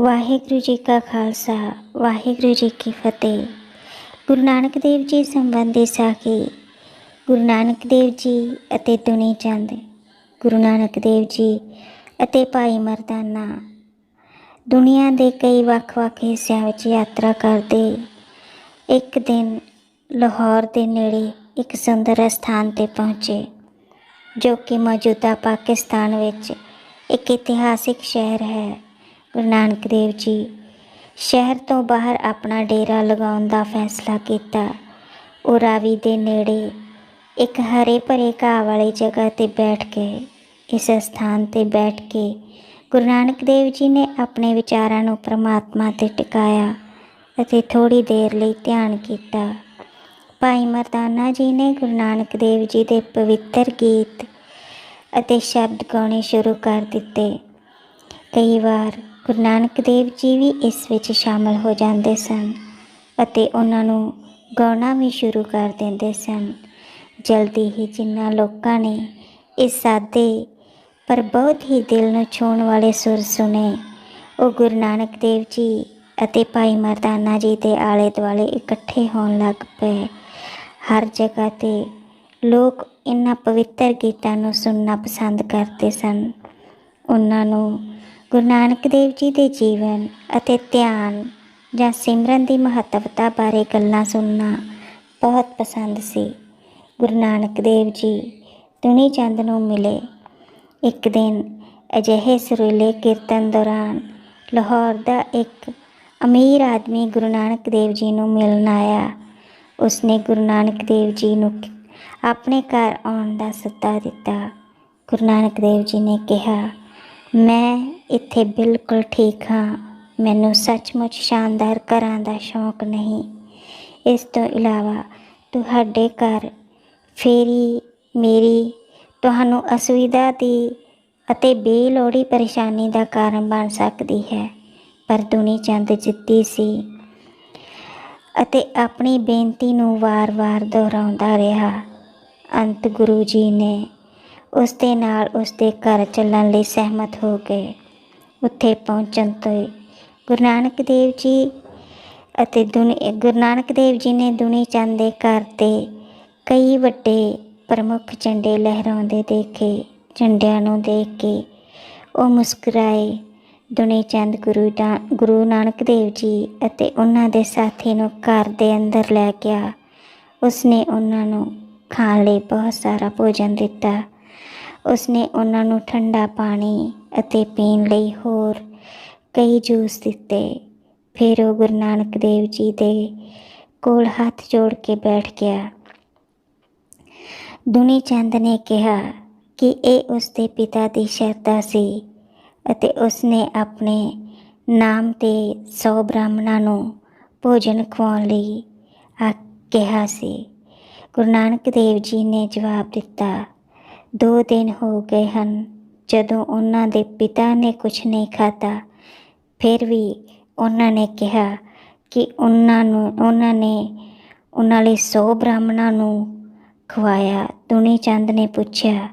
ਵਾਹਿਗੁਰੂ ਜੀ ਕਾ ਖਾਲਸਾ, ਵਾਹਿਗੁਰੂ ਜੀ ਕੀ ਫਤਿਹ। ਗੁਰੂ ਨਾਨਕ ਦੇਵ ਜੀ ਸੰਬੰਧੀ ਸਾਖੀ, ਗੁਰੂ ਨਾਨਕ ਦੇਵ ਜੀ ਅਤੇ ਦੁਨੀ ਚੰਦ, ਗੁਰੂ ਨਾਨਕ ਦੇਵ ਜੀ ਅਤੇ ਭਾਈ ਮਰਦਾਨਾ। ਦੁਨੀਆ ਦੇ ਕਈ ਵੱਖ-ਵੱਖ ਹਿੱਸਿਆਂ ਵਿੱਚ ਯਾਤਰਾ ਕਰਦੇ। ਇੱਕ ਦਿਨ ਲਾਹੌਰ ਦੇ ਨੇੜੇ ਇੱਕ ਸੁੰਦਰ ਸਥਾਨ ਤੇ ਪਹੁੰਚੇ, ਜੋ ਕਿ ਮੌਜੂਦਾ ਪਾਕਿਸਤਾਨ ਵਿੱਚ ਇੱਕ ਇਤਿਹਾਸਿਕ ਸ਼ਹਿਰ ਹੈ। ਗੁਰੂ ਨਾਨਕ ਦੇਵ ਜੀ, ਸ਼ਹਿਰ ਤੋਂ ਬਾਹਰ ਆਪਣਾ ਡੇਰਾ ਲਗਾਉਣ ਦਾ ਫੈਸਲਾ ਕੀਤਾ। ਉਹ ਰਾਵੀ ਦੇ ਨੇੜੇ ਇੱਕ ਹਰੇ ਭਰੇ ਘਾਹ ਵਾਲੀ ਜਗ੍ਹਾ ਤੇ ਬੈਠ ਗਏ। ਇਸ ਸਥਾਨ ਤੇ ਬੈਠ ਕੇ ਗੁਰੂ ਨਾਨਕ ਦੇਵ ਜੀ ਨੇ ਆਪਣੇ ਵਿਚਾਰਾਂ ਨੂੰ ਪ੍ਰਮਾਤਮਾ ਤੇ ਟਿਕਾਇਆ ਅਤੇ ਥੋੜੀ ਦੇਰ ਲਈ ਧਿਆਨ ਕੀਤਾ। ਭਾਈ ਮਰਦਾਨਾ ਜੀ ਨੇ ਗੁਰੂ ਨਾਨਕ ਦੇਵ ਜੀ ਦੇ ਪਵਿੱਤਰ ਗੀਤ ਅਤੇ ਸ਼ਬਦ ਗਾਉਣੇ ਸ਼ੁਰੂ ਕਰ ਦਿੱਤੇ। ਕਈ ਵਾਰ ਗੁਰੂ ਨਾਨਕ ਦੇਵ ਜੀ ਵੀ ਇਸ ਵਿੱਚ ਸ਼ਾਮਲ ਹੋ ਜਾਂਦੇ ਸਨ ਅਤੇ ਉਹਨਾਂ ਨੂੰ ਗਾਉਣਾ ਵੀ ਸ਼ੁਰੂ ਕਰ ਦਿੰਦੇ ਸਨ। ਜਲਦੀ ਹੀ ਜਿਨ੍ਹਾਂ ਲੋਕਾਂ ਨੇ ਇਹ ਸਾਦੇ ਪਰ ਬਹੁਤ ਹੀ ਦਿਲ ਨੂੰ ਛੂਹਣ ਵਾਲੇ ਸੁਰ ਸੁਨੇ ਉਹ ਗੁਰੂ ਨਾਨਕ ਦੇਵ ਜੀ ਅਤੇ ਭਾਈ ਮਰਦਾਨਾ ਜੀ ਦੇ ਆਲੇ ਦੁਆਲੇ ਇਕੱਠੇ ਹੋਣ ਲੱਗ ਪਏ। ਹਰ ਜਗ੍ਹਾ ਤੇ ਲੋਕ ਇਹਨਾਂ ਪਵਿੱਤਰ ਗੀਤਾਂ ਨੂੰ ਸੁਣਨਾ ਪਸੰਦ ਕਰਦੇ ਸਨ। ਉਹਨਾਂ ਨੂੰ ਗੁਰੂ ਨਾਨਕ ਦੇਵ ਜੀ ਦੇ ਜੀਵਨ ਅਤੇ ਧਿਆਨ ਜਾਂ ਸਿਮਰਨ ਦੀ ਮਹੱਤਵਤਾ ਬਾਰੇ ਗੱਲਾਂ ਸੁਣਨਾ ਬਹੁਤ ਪਸੰਦ ਸੀ। ਗੁਰੂ ਨਾਨਕ ਦੇਵ ਜੀ ਦੁਨੀ ਚੰਦ ਨੂੰ ਮਿਲੇ। ਇੱਕ ਦਿਨ ਅਜਿਹੇ ਸੁਰੀਲੇ ਕੀਰਤਨ ਦੌਰਾਨ ਲਾਹੌਰ ਦਾ ਇੱਕ ਅਮੀਰ ਆਦਮੀ ਗੁਰੂ ਨਾਨਕ ਦੇਵ ਜੀ ਨੂੰ ਮਿਲਣ ਆਇਆ। ਉਸਨੇ ਗੁਰੂ ਨਾਨਕ ਦੇਵ ਜੀ ਨੂੰ ਆਪਣੇ ਘਰ ਆਉਣ ਦਾ ਸੱਦਾ ਦਿੱਤਾ। ਗੁਰੂ ਨਾਨਕ ਦੇਵ ਜੀ ਨੇ ਕਿਹਾ, ਮੈਂ ਇੱਥੇ ਬਿਲਕੁਲ ਠੀਕ ਹਾਂ। ਮੈਨੂੰ ਸੱਚਮੁੱਚ ਸ਼ਾਨਦਾਰ ਘਰਾਂ ਦਾ ਸ਼ੌਂਕ ਨਹੀਂ। ਇਸ ਤੋਂ ਇਲਾਵਾ ਤੁਹਾਡੇ ਘਰ ਫੇਰੀ, ਮੇਰੀ, ਤੁਹਾਨੂੰ ਅਸੁਵਿਧਾ ਦੀ ਅਤੇ ਬੇਲੋੜੀ ਪਰੇਸ਼ਾਨੀ ਦਾ ਕਾਰਨ ਬਣ ਸਕਦੀ ਹੈ। ਪਰ ਦੁਨੀ ਚੰਦ ਜਿੱਤੀ ਸੀ ਅਤੇ ਆਪਣੀ ਬੇਨਤੀ ਨੂੰ ਵਾਰ-ਵਾਰ ਦੁਹਰਾਉਂਦਾ ਰਿਹਾ। ਅੰਤ ਗੁਰੂ ਜੀ ਨੇ ਉਸ ਦੇ ਨਾਲ ਉਸ ਦੇ ਘਰ ਚੱਲਣ ਲਈ ਸਹਿਮਤ ਹੋ ਗਏ। ਉੱਥੇ ਪਹੁੰਚਣ ਤੋਂ ਗੁਰੂ ਨਾਨਕ ਦੇਵ ਜੀ ਅਤੇ ਦੁਨੀ, ਗੁਰੂ ਨਾਨਕ ਦੇਵ ਜੀ ਨੇ ਦੁਨੀ ਚੰਦ ਦੇ ਘਰ ਤੇ ਕਈ ਵੱਡੇ ਪ੍ਰਮੁੱਖ ਝੰਡੇ ਲਹਿਰਾਉਂਦੇ ਦੇਖੇ, ਝੰਡਿਆਂ ਨੂੰ ਦੇਖ ਕੇ ਉਹ ਮੁਸਕਰਾਏ। ਦੁਨੀ ਚੰਦ ਗੁਰੂ ਦਾ ਗੁਰੂ ਨਾਨਕ ਦੇਵ ਜੀ ਅਤੇ ਉਹਨਾਂ ਦੇ ਸਾਥੀ ਨੂੰ ਘਰ ਦੇ ਅੰਦਰ ਲੈ ਗਿਆ। ਉਸਨੇ ਉਹਨਾਂ ਨੂੰ ਖਾਣ ਲਈ ਬਹੁਤ ਸਾਰਾ ਭੋਜਨ ਦਿੱਤਾ। ਉਸਨੇ ਉਹਨਾਂ ਨੂੰ ਠੰਡਾ ਪਾਣੀ ਅਤੇ ਪੀਣ ਲਈ ਹੋਰ ਕਈ ਜੂਸ ਦਿੱਤੇ। ਫਿਰ ਉਹ ਗੁਰੂ ਨਾਨਕ ਦੇਵ ਜੀ ਦੇ ਕੋਲ ਹੱਥ ਜੋੜ ਕੇ ਬੈਠ ਗਿਆ। ਦੁਨੀ ਚੰਦ ਨੇ ਕਿਹਾ ਕਿ ਇਹ ਉਸ ਦੇ ਪਿਤਾ ਦੀ ਸ਼ਰਧਾ ਸੀ ਅਤੇ ਉਸਨੇ ਆਪਣੇ ਨਾਮ ਤੇ 100 ਬ੍ਰਾਹਮਣਾਂ ਨੂੰ ਭੋਜਨ ਖਵਾਉਣ ਲਈ ਆ ਕਿਹਾ ਸੀ। ਗੁਰੂ ਨਾਨਕ ਦੇਵ ਜੀ ਨੇ ਜਵਾਬ ਦਿੱਤਾ, ਦੋ ਦਿਨ ਹੋ ਗਏ ਹਨ ਜਦੋਂ ਉਹਨਾਂ ਦੇ ਪਿਤਾ ਨੇ ਕੁਝ ਨਹੀਂ ਖਾਧਾ, ਫਿਰ ਵੀ ਉਹਨਾਂ ਨੇ ਕਿਹਾ ਕਿ ਉਹਨਾਂ ਨੂੰ, ਉਹਨਾਂ ਨੇ ਉਹਨਾਂ ਲਈ 100 ਬ੍ਰਾਹਮਣਾਂ ਨੂੰ ਖਵਾਇਆ। ਦੁਨੀ ਚੰਦ ਨੇ ਪੁੱਛਿਆ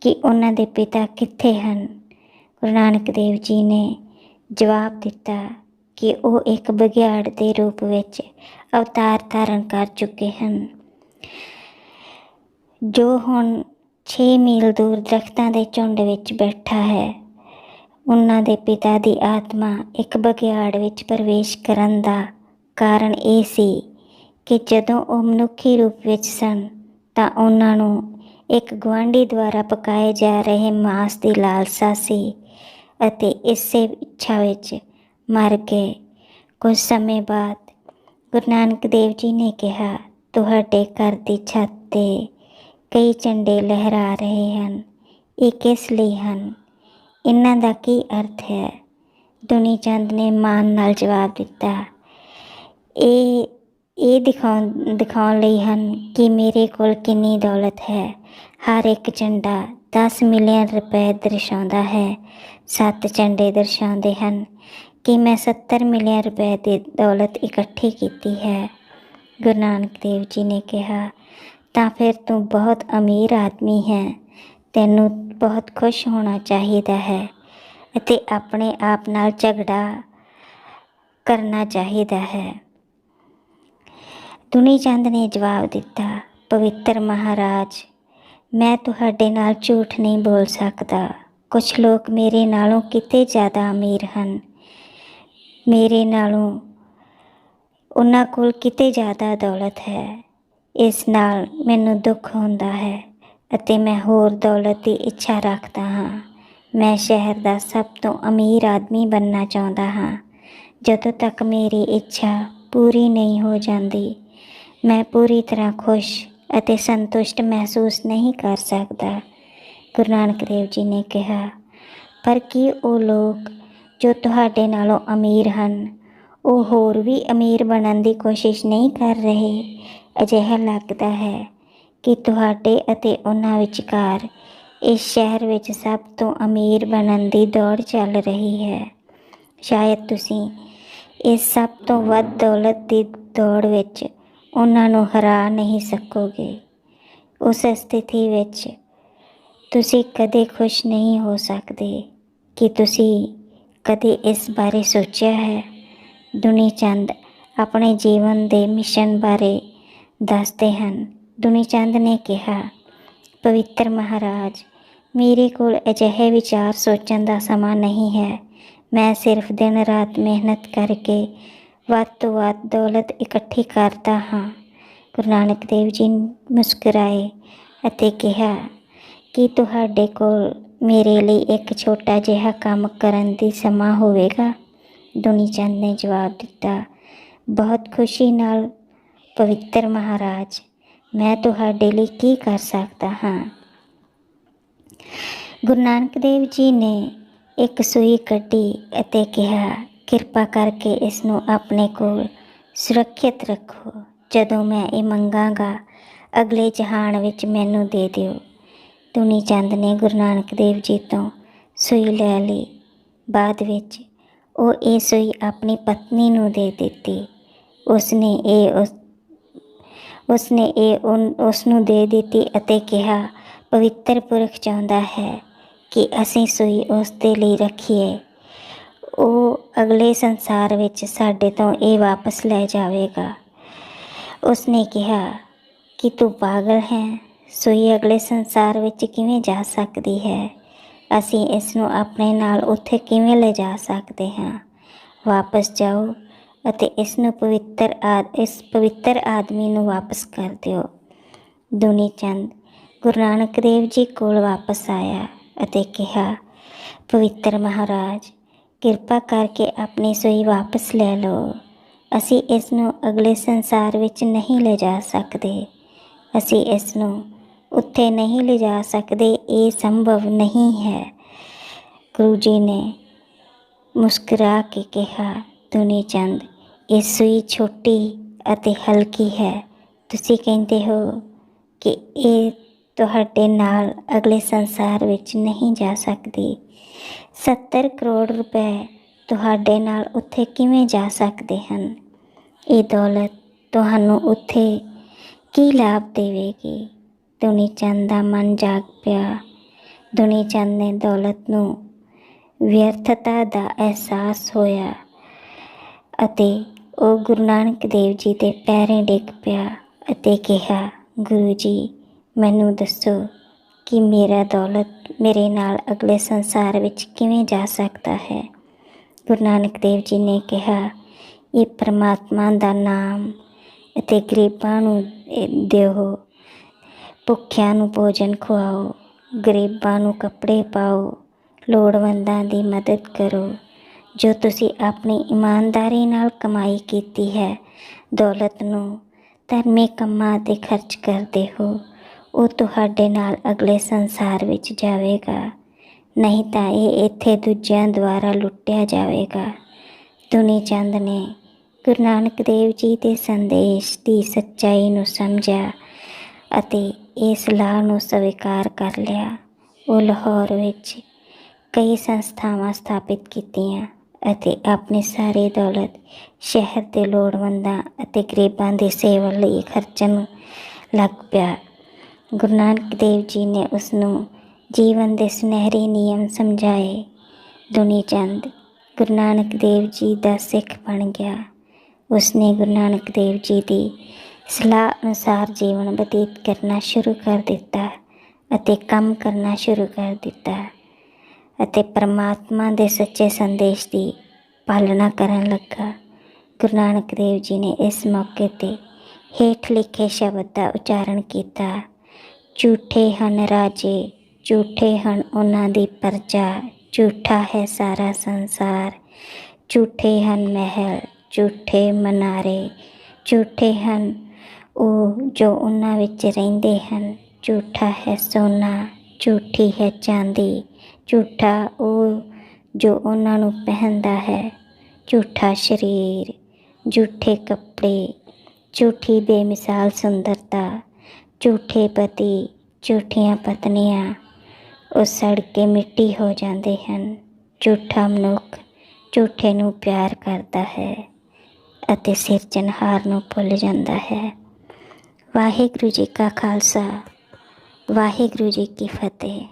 ਕਿ ਉਹਨਾਂ ਦੇ ਪਿਤਾ ਕਿੱਥੇ ਹਨ? ਗੁਰੂ ਨਾਨਕ ਦੇਵ ਜੀ ਨੇ ਜਵਾਬ ਦਿੱਤਾ ਕਿ ਉਹ ਇੱਕ ਬਘਿਆੜ ਦੇ ਰੂਪ ਵਿੱਚ ਅਵਤਾਰ ਧਾਰਨ ਕਰ ਚੁੱਕੇ ਹਨ। ਜੋ ਹੁਣ 6 ਮੀਲ ਦੂਰ ਦਰਖਤਾਂ ਦੇ ਝੁੰਡ ਵਿੱਚ ਬੈਠਾ ਹੈ। ਉਹਨਾਂ ਦੇ ਪਿਤਾ ਦੀ ਆਤਮਾ ਇੱਕ ਬਗਿਆੜ ਵਿੱਚ ਪ੍ਰਵੇਸ਼ ਕਰਨ ਦਾ ਕਾਰਨ ਇਹ ਸੀ ਕਿ ਜਦੋਂ ਉਹ ਮਨੁੱਖੀ ਰੂਪ ਵਿੱਚ ਸਨ, ਤਾਂ ਉਹਨਾਂ ਨੂੰ ਇੱਕ ਗੁਆਂਢੀ ਦੁਆਰਾ ਪਕਾਏ ਜਾ ਰਹੇ ਮਾਸ ਦੀ ਲਾਲਸਾ ਸੀ ਅਤੇ ਇਸੇ ਇੱਛਾ ਵਿੱਚ ਮਰ ਗਏ। ਕੁਝ ਸਮੇਂ ਬਾਅਦ ਗੁਰੂ ਨਾਨਕ ਦੇਵ ਜੀ ਨੇ ਕਿਹਾ, ਤੁਹਾਡੇ ਘਰ ਦੀ ਛੱਤ ਤੇ ਕਈ ਝੰਡੇ ਲਹਿਰਾ ਰਹੇ ਹਨ, ਇਹ ਕਿਸ ਲਈ ਹਨ? ਇਹਨਾਂ ਦਾ ਕੀ ਅਰਥ ਹੈ? ਦੁਨੀ ਚੰਦ ਨੇ ਮਾਨ ਨਾਲ ਜਵਾਬ ਦਿੱਤਾ, ਇਹ ਇਹ ਦਿਖਾਉਣ ਦਿਖਾਉਣ ਲਈ ਹਨ ਕਿ ਮੇਰੇ ਕੋਲ ਕਿੰਨੀ ਦੌਲਤ ਹੈ। ਹਰ ਇੱਕ ਝੰਡਾ 10 ਮਿਲੀਅਨ ਰੁਪਏ ਦਰਸਾਉਂਦਾ ਹੈ। ਸੱਤ ਝੰਡੇ ਦਰਸਾਉਂਦੇ ਹਨ ਕਿ ਮੈਂ 70 ਮਿਲੀਅਨ ਰੁਪਏ ਦੀ ਦੌਲਤ ਇਕੱਠੀ ਕੀਤੀ ਹੈ। ਗੁਰੂ ਨਾਨਕ ਦੇਵ ਜੀ ਨੇ ਕਿਹਾ ਤਾਂ ਫਿਰ ਤੂੰ ਬਹੁਤ ਅਮੀਰ ਆਦਮੀ ਹੈ। ਤੈਨੂੰ ਬਹੁਤ ਖੁਸ਼ ਹੋਣਾ ਚਾਹੀਦਾ ਹੈ ਅਤੇ ਆਪਣੇ ਆਪ ਨਾਲ ਝਗੜਾ ਕਰਨਾ ਚਾਹੀਦਾ ਹੈ। ਦੁਨੀ ਚੰਦ ਨੇ ਜਵਾਬ ਦਿੱਤਾ, ਪਵਿੱਤਰ ਮਹਾਰਾਜ, ਮੈਂ ਤੁਹਾਡੇ ਨਾਲ ਝੂਠ ਨਹੀਂ ਬੋਲ ਸਕਦਾ। ਕੁਝ ਲੋਕ ਮੇਰੇ ਨਾਲੋਂ ਕਿਤੇ ਜ਼ਿਆਦਾ ਅਮੀਰ ਹਨ। ਮੇਰੇ ਨਾਲੋਂ ਉਹਨਾਂ ਕੋਲ ਕਿਤੇ ਜ਼ਿਆਦਾ ਦੌਲਤ ਹੈ। ਇਸ ਨਾਲ ਮੈਨੂੰ ਦੁੱਖ ਹੁੰਦਾ ਹੈ ਅਤੇ ਮੈਂ ਹੋਰ ਦੌਲਤ ਦੀ ਇੱਛਾ ਰੱਖਦਾ ਹਾਂ। ਮੈਂ ਸ਼ਹਿਰ ਦਾ ਸਭ ਤੋਂ ਅਮੀਰ ਆਦਮੀ ਬਣਨਾ ਚਾਹੁੰਦਾ ਹਾਂ। ਜਦੋਂ ਤੱਕ ਮੇਰੀ ਇੱਛਾ ਪੂਰੀ ਨਹੀਂ ਹੋ ਜਾਂਦੀ, ਮੈਂ ਪੂਰੀ ਤਰ੍ਹਾਂ ਖੁਸ਼ ਅਤੇ ਸੰਤੁਸ਼ਟ ਮਹਿਸੂਸ ਨਹੀਂ ਕਰ ਸਕਦਾ। ਗੁਰੂ ਨਾਨਕ ਦੇਵ ਜੀ ਨੇ ਕਿਹਾ, ਪਰ ਕੀ ਉਹ ਲੋਕ ਜੋ ਤੁਹਾਡੇ ਨਾਲੋਂ ਅਮੀਰ ਹਨ, ਉਹ ਹੋਰ ਵੀ ਅਮੀਰ ਬਣਨ ਦੀ ਕੋਸ਼ਿਸ਼ ਨਹੀਂ ਕਰ ਰਹੇ? ਅਜਿਹਾ ਲੱਗਦਾ ਹੈ ਕਿ ਤੁਹਾਡੇ ਅਤੇ ਉਹਨਾਂ ਵਿਚਕਾਰ ਇਸ ਸ਼ਹਿਰ ਵਿੱਚ ਸਭ ਤੋਂ ਅਮੀਰ ਬਣਨ ਦੀ ਦੌੜ ਚੱਲ ਰਹੀ ਹੈ। ਸ਼ਾਇਦ ਤੁਸੀਂ ਇਸ ਸਭ ਤੋਂ ਵੱਧ ਦੌਲਤ ਦੀ ਦੌੜ ਵਿੱਚ ਉਹਨਾਂ ਨੂੰ ਹਰਾ ਨਹੀਂ ਸਕੋਗੇ। ਉਸ ਸਥਿਤੀ ਵਿੱਚ ਤੁਸੀਂ ਕਦੇ ਖੁਸ਼ ਨਹੀਂ ਹੋ ਸਕਦੇ। ਕਿ ਤੁਸੀਂ ਕਦੇ ਇਸ ਬਾਰੇ ਸੋਚਿਆ ਹੈ? ਦੁਨੀ ਚੰਦ ਆਪਣੇ ਜੀਵਨ ਦੇ ਮਿਸ਼ਨ ਬਾਰੇ ਦੱਸਦੇ ਹਨ। ਦੁਨੀ ਚੰਦ ਨੇ ਕਿਹਾ, ਪਵਿੱਤਰ ਮਹਾਰਾਜ, ਮੇਰੇ ਕੋਲ ਅਜਿਹੇ ਵਿਚਾਰ ਸੋਚਣ ਦਾ ਸਮਾਂ ਨਹੀਂ ਹੈ। ਮੈਂ ਸਿਰਫ ਦਿਨ ਰਾਤ ਮਿਹਨਤ ਕਰਕੇ ਵੱਧ ਤੋਂ ਵੱਧ ਦੌਲਤ ਇਕੱਠੀ ਕਰਦਾ ਹਾਂ। ਗੁਰੂ ਨਾਨਕ ਦੇਵ ਜੀ ਮੁਸਕਰਾਏ ਅਤੇ ਕਿਹਾ, ਕਿ ਤੁਹਾਡੇ ਕੋਲ ਮੇਰੇ ਲਈ ਇੱਕ ਛੋਟਾ ਜਿਹਾ ਕੰਮ ਕਰਨ ਦੀ ਸਮਾਂ ਹੋਵੇਗਾ? ਦੁਨੀ ਚੰਦ ਨੇ ਜਵਾਬ ਦਿੱਤਾ, ਬਹੁਤ ਖੁਸ਼ੀ ਨਾਲ ਪਵਿੱਤਰ ਮਹਾਰਾਜ, ਮੈਂ ਤੁਹਾਡੇ ਲਈ ਕੀ ਕਰ ਸਕਦਾ ਹਾਂ? ਗੁਰੂ ਨਾਨਕ ਦੇਵ ਜੀ ਨੇ ਇੱਕ ਸੂਈ ਕੱਢੀ ਅਤੇ ਕਿਹਾ, ਕਿਰਪਾ ਕਰਕੇ ਇਸ ਨੂੰ ਆਪਣੇ ਕੋਲ ਸੁਰੱਖਿਅਤ ਰੱਖੋ। ਜਦੋਂ ਮੈਂ ਇਹ ਮੰਗਾਂਗਾ, ਅਗਲੇ ਜਹਾਨ ਵਿੱਚ ਮੈਨੂੰ ਦੇ ਦਿਓ। ਦੁਨੀ ਚੰਦ ਨੇ ਗੁਰੂ ਨਾਨਕ ਦੇਵ ਜੀ ਤੋਂ ਸੂਈ ਲੈ ਲਈ। ਬਾਅਦ ਵਿੱਚ ਉਹ ਇਹ ਸੂਈ ਆਪਣੀ ਪਤਨੀ ਨੂੰ ਦੇ ਦਿੱਤੀ। ਉਸ ਨੇ ਇਹ ਉਸ ਉਸਨੇ ਇਹ ਉਨ- ਉਸ ਨੂੰ ਦੇ ਦਿੱਤੀ ਅਤੇ ਕਿਹਾ, ਪਵਿੱਤਰ ਪੁਰਖ ਚਾਹੁੰਦਾ ਹੈ ਕਿ ਅਸੀਂ ਸੂਈ ਉਸ ਦੇ ਲਈ ਰੱਖੀਏ। ਉਹ ਅਗਲੇ ਸੰਸਾਰ ਵਿੱਚ ਸਾਡੇ ਤੋਂ ਇਹ ਵਾਪਸ ਲੈ ਜਾਵੇਗਾ। ਉਸਨੇ ਕਿਹਾ, ਕਿ ਤੂੰ ਪਾਗਲ ਹੈ? ਸੂਈ ਅਗਲੇ ਸੰਸਾਰ ਵਿੱਚ ਕਿਵੇਂ ਜਾ ਸਕਦੀ ਹੈ? ਅਸੀਂ ਇਸ ਨੂੰ ਆਪਣੇ ਨਾਲ ਉੱਥੇ ਕਿਵੇਂ ਲੈ ਜਾ ਸਕਦੇ ਹਾਂ? ਵਾਪਸ ਜਾਓ ਅਤੇ ਇਸ ਨੂੰ ਪਵਿੱਤਰ ਆਦ, ਇਸ ਪਵਿੱਤਰ ਆਦਮੀ ਨੂੰ ਵਾਪਸ ਕਰ ਦਿਓ। ਦੁਨੀ ਚੰਦ, ਗੁਰੂ ਨਾਨਕ ਦੇਵ ਜੀ ਕੋਲ ਵਾਪਸ ਆਇਆ ਅਤੇ ਕਿਹਾ, ਪਵਿੱਤਰ ਮਹਾਰਾਜ, ਕਿਰਪਾ ਕਰਕੇ ਆਪਣੀ ਸੋਈ ਵਾਪਸ ਲੈ ਲਓ। ਅਸੀਂ ਇਸ ਨੂੰ ਅਗਲੇ ਸੰਸਾਰ ਵਿੱਚ ਨਹੀਂ ਲੈ ਜਾ ਸਕਦੇ। ਅਸੀਂ ਇਸ ਨੂੰ ਉੱਥੇ ਨਹੀਂ ਲੈ ਜਾ ਸਕਦੇ। ਇਹ ਸੰਭਵ ਨਹੀਂ ਹੈ। ਗੁਰੂ ਜੀ ਨੇ ਮੁਸਕਰਾ ਕੇ ਕਿਹਾ ਦੁਨੀ ਚੰਦ ਇਹ ਸੂਈ ਛੋਟੀ ਅਤੇ ਹਲਕੀ ਹੈ। ਤੁਸੀਂ ਕਹਿੰਦੇ ਹੋ ਕਿ ਇਹ ਤੁਹਾਡੇ ਨਾਲ ਅਗਲੇ ਸੰਸਾਰ ਵਿੱਚ ਨਹੀਂ ਜਾ ਸਕਦੀ। 70 ਕਰੋੜ ਰੁਪਏ ਤੁਹਾਡੇ ਨਾਲ ਉੱਥੇ ਕਿਵੇਂ ਜਾ ਸਕਦੇ ਹਨ? ਇਹ ਦੌਲਤ ਤੁਹਾਨੂੰ ਉੱਥੇ ਕੀ ਲਾਭ ਦੇਵੇਗੀ? ਦੁਨੀ ਚੰਦ ਦਾ ਮਨ ਜਾਗ ਪਿਆ। ਦੁਨੀ ਚੰਦ ਨੇ ਦੌਲਤ ਨੂੰ ਵਿਅਰਥਤਾ ਦਾ ਅਹਿਸਾਸ ਹੋਇਆ। ਅਤੇ ਉਹ ਗੁਰੂ ਨਾਨਕ ਦੇਵ ਜੀ ਦੇ ਪੈਰੇ ਡਿੱਗ ਪਿਆ ਅਤੇ ਕਿਹਾ, ਗੁਰੂ ਜੀ, ਮੈਨੂੰ ਦੱਸੋ ਕਿ ਮੇਰਾ ਦੌਲਤ ਮੇਰੇ ਨਾਲ ਅਗਲੇ ਸੰਸਾਰ ਵਿੱਚ ਕਿਵੇਂ ਜਾ ਸਕਦਾ ਹੈ? ਗੁਰੂ ਨਾਨਕ ਦੇਵ ਜੀ ਨੇ ਕਿਹਾ, ਇਹ ਪਰਮਾਤਮਾ ਦਾ ਨਾਮ ਅਤੇ ਗਰੀਬਾਂ ਨੂੰ ਦਿਓ, ਭੁੱਖਿਆਂ ਨੂੰ ਭੋਜਨ ਖਵਾਓ ਗਰੀਬਾਂ ਨੂੰ ਕੱਪੜੇ ਪਾਓ, ਲੋੜਵੰਦਾਂ ਦੀ ਮਦਦ ਕਰੋ ਜੋ ਤੁਸੀਂ ਆਪਣੀ ਇਮਾਨਦਾਰੀ ਨਾਲ ਕਮਾਈ ਕੀਤੀ ਹੈ, ਦੌਲਤ ਨੂੰ ਧਰਮੀ ਕੰਮਾਂ ਤੇ ਖਰਚ ਕਰਦੇ ਹੋ, ਉਹ ਤੁਹਾਡੇ ਨਾਲ ਅਗਲੇ ਸੰਸਾਰ ਵਿੱਚ ਜਾਵੇਗਾ। ਨਹੀਂ ਤਾਂ ਇਹ ਇੱਥੇ ਦੂਜਿਆਂ ਦੁਆਰਾ ਲੁੱਟਿਆ ਜਾਵੇਗਾ। ਦੁਨੀ ਚੰਦ ਨੇ ਗੁਰੂ ਨਾਨਕ ਦੇਵ ਜੀ ਦੇ ਸੰਦੇਸ਼ ਦੀ ਸੱਚਾਈ ਨੂੰ ਸਮਝਿਆ ਅਤੇ ਇਸ ਸਲਾਹ ਨੂੰ ਸਵੀਕਾਰ ਕਰ ਲਿਆ। ਉਹ ਲਾਹੌਰ ਵਿੱਚ ਕਈ ਸੰਸਥਾਵਾਂ ਸਥਾਪਿਤ ਕੀਤੀਆਂ। ਅਤੇ ਆਪਣੀ ਸਾਰੀ ਦੌਲਤ ਸ਼ਹਿਰ ਦੇ ਲੋੜਵੰਦਾਂ ਅਤੇ ਗਰੀਬਾਂ ਦੀ ਸੇਵਾ ਲਈ ਖਰਚਣ ਲੱਗ ਪਿਆ। ਗੁਰੂ ਨਾਨਕ ਦੇਵ ਜੀ ਨੇ ਉਸ ਨੂੰ ਜੀਵਨ ਦੇ ਸੁਨਹਿਰੀ ਨਿਯਮ ਸਮਝਾਏ। ਦੁਨੀ ਚੰਦ, ਗੁਰੂ ਨਾਨਕ ਦੇਵ ਜੀ ਦਾ ਸਿੱਖ ਬਣ ਗਿਆ। ਉਸਨੇ ਗੁਰੂ ਨਾਨਕ ਦੇਵ ਜੀ ਦੀ ਸਲਾਹ ਅਨੁਸਾਰ ਜੀਵਨ ਬਤੀਤ ਕਰਨਾ ਸ਼ੁਰੂ ਕਰ ਦਿੱਤਾ ਅਤੇ ਕੰਮ ਕਰਨਾ ਸ਼ੁਰੂ ਕਰ ਦਿੱਤਾ। ਅਤੇ ਪਰਮਾਤਮਾ ਦੇ ਸੱਚੇ ਸੰਦੇਸ਼ ਦੀ ਪਾਲਣਾ ਕਰਨ ਲੱਗਾ। ਗੁਰੂ ਨਾਨਕ ਦੇਵ ਜੀ ਨੇ ਇਸ ਮੌਕੇ ਤੇ ਹੇਠ ਲਿਖੇ ਸ਼ਬਦ ਦਾ ਉਚਾਰਨ ਕੀਤਾ, ਝੂਠੇ ਹਨ ਰਾਜੇ, ਝੂਠੇ ਹਨ ਉਹਨਾਂ ਦੀ ਪਰਜਾ, ਝੂਠਾ ਹੈ ਸਾਰਾ ਸੰਸਾਰ। ਝੂਠੇ ਹਨ ਮਹਿਲ, ਝੂਠੇ ਮਨਾਰੇ, ਝੂਠੇ ਹਨ ਉਹ ਜੋ ਉਹਨਾਂ ਵਿੱਚ ਰਹਿੰਦੇ ਹਨ। ਝੂਠਾ ਹੈ ਸੋਨਾ, ਝੂਠੀ ਹੈ ਚਾਂਦੀ ਝੂਠਾ ਉਹ ਜੋ ਉਹਨਾਂ ਨੂੰ ਪਹਿਨਦਾ ਹੈ। ਝੂਠਾ ਸਰੀਰ, ਝੂਠੇ ਕੱਪੜੇ, ਝੂਠੀ ਬੇਮਿਸਾਲ ਸੁੰਦਰਤਾ, ਝੂਠੇ ਪਤੀ, ਝੂਠੀਆਂ ਪਤਨੀਆਂ, ਉਹ ਸੜ ਕੇ ਮਿੱਟੀ ਹੋ ਜਾਂਦੇ ਹਨ। ਝੂਠਾ ਮਨੁੱਖ ਝੂਠੇ ਨੂੰ ਪਿਆਰ ਕਰਦਾ ਹੈ ਅਤੇ ਸਿਰਜਣਹਾਰ ਨੂੰ ਭੁੱਲ ਜਾਂਦਾ ਹੈ। ਵਾਹਿਗੁਰੂ ਜੀ ਕਾ ਖਾਲਸਾ, ਵਾਹਿਗੁਰੂ ਜੀ ਕੀ ਫਤਿਹ।